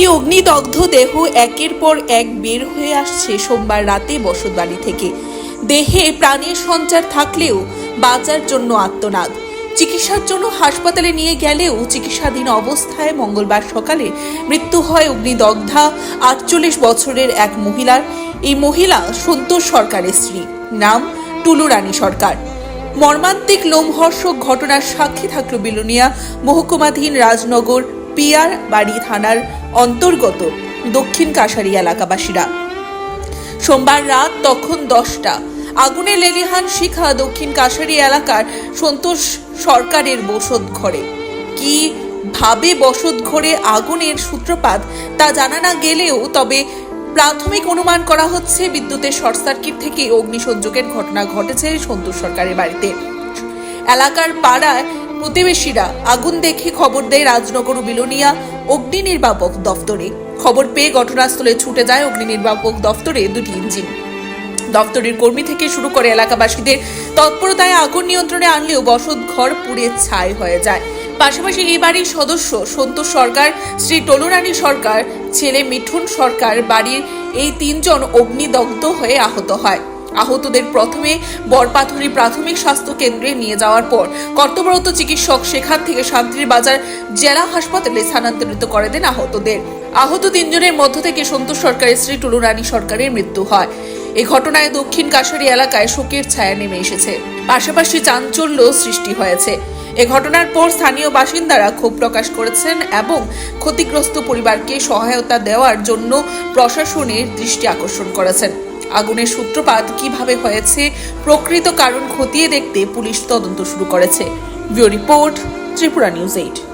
একটি অগ্নিদগ্ধ দেহ একের পর এক বের হয়ে আসছে সোমবার রাতে বসতবাড়ি থেকে, দেহে প্রাণের সঞ্চার থাকলেও বাঁচার জন্য আত্মনাদ। চিকিৎসার জন্য হাসপাতালে নিয়ে গেলেও চিকিৎসাধীন অবস্থায় মঙ্গলবার সকালে মৃত্যু হয় অগ্নিদগ্ধা, আটচল্লিশ বছরের এক মহিলার। এই মহিলা সন্তোষ সরকারের স্ত্রী, নাম টুলু রানী সরকার। মর্মান্তিক লোমহর্ষক ঘটনার সাক্ষী থাকল বিলোনিয়া মহকুমাধীন রাজনগর পিয়ার বাড়ি থানার অন্তর্গত দক্ষিণ কাশারি এলাকাবাসীরা। সোমবার রাত তখন দশটা, আগুনে লেলিহান শিখা দক্ষিণ কাশারি এলাকার সন্তোষ সরকারের বসত ঘরে। কি ভাবে বসত ঘরে আগুনের সূত্রপাত তা জানা না গেলেও তবে প্রাথমিক অনুমান করা হচ্ছে বিদ্যুতের শর্ট সার্কিট থেকে অগ্নিসংযোগের ঘটনা ঘটেছে সন্তোষ সরকারের বাড়িতে। এলাকার পাড়ায় প্রতিবেশীরা আগুন দেখে খবর দেয় রাজনগর বিলোনিয়া অগ্নি নির্বাপক দফতরে। খবর পেয়ে ঘটনাস্থলে ছুটে যায় অগ্নি নির্বাপক দফতরে দুটি ইঞ্জিন। দপ্তরের কর্মী থেকে শুরু করে এলাকাবাসীদের তৎপরতায় আগুন নিয়ন্ত্রণে আনলেও বসত ঘর পুড়ে ছাই হয়ে যায়। পাশাপাশি এই বাড়ির সদস্য সন্তোষ সরকার, শ্রী টলুরানী সরকার, ছেলে মিঠুন সরকার বাড়ির এই তিনজন অগ্নিদগ্ধ হয়ে আহত হয়। আহতদের প্রথমে বরপাথরি প্রাথমিক স্বাস্থ্য কেন্দ্রে নিয়ে যাওয়ার পর কর্তব্যরত চিকিৎসক সেখান থেকে শান্তির বাজার জেলা হাসপাতালে স্থানান্তরিত করে দেন আহতদের। আহত তিনজনের মধ্য থেকে সন্তোষ সরকারের স্ত্রী টুলু রানী সরকারের মৃত্যু হয়। এই ঘটনায় দক্ষিণ কাশারি এলাকায় শোকের ছায়া নেমে এসেছে। পাশাপাশি চাঞ্চল্য সৃষ্টি হয়েছে। এ ঘটনার পর স্থানীয় বাসিন্দারা ক্ষোভ প্রকাশ করেছেন এবং ক্ষতিগ্রস্ত পরিবারকে সহায়তা দেওয়ার জন্য প্রশাসনের দৃষ্টি আকর্ষণ করেছেন। আগুনের সূত্রপাত কীভাবে হয়েছে, প্রকৃত কারণ খতিয়ে দেখতে পুলিশ তদন্ত শুরু করেছে। Bureau report, Tripura news eight.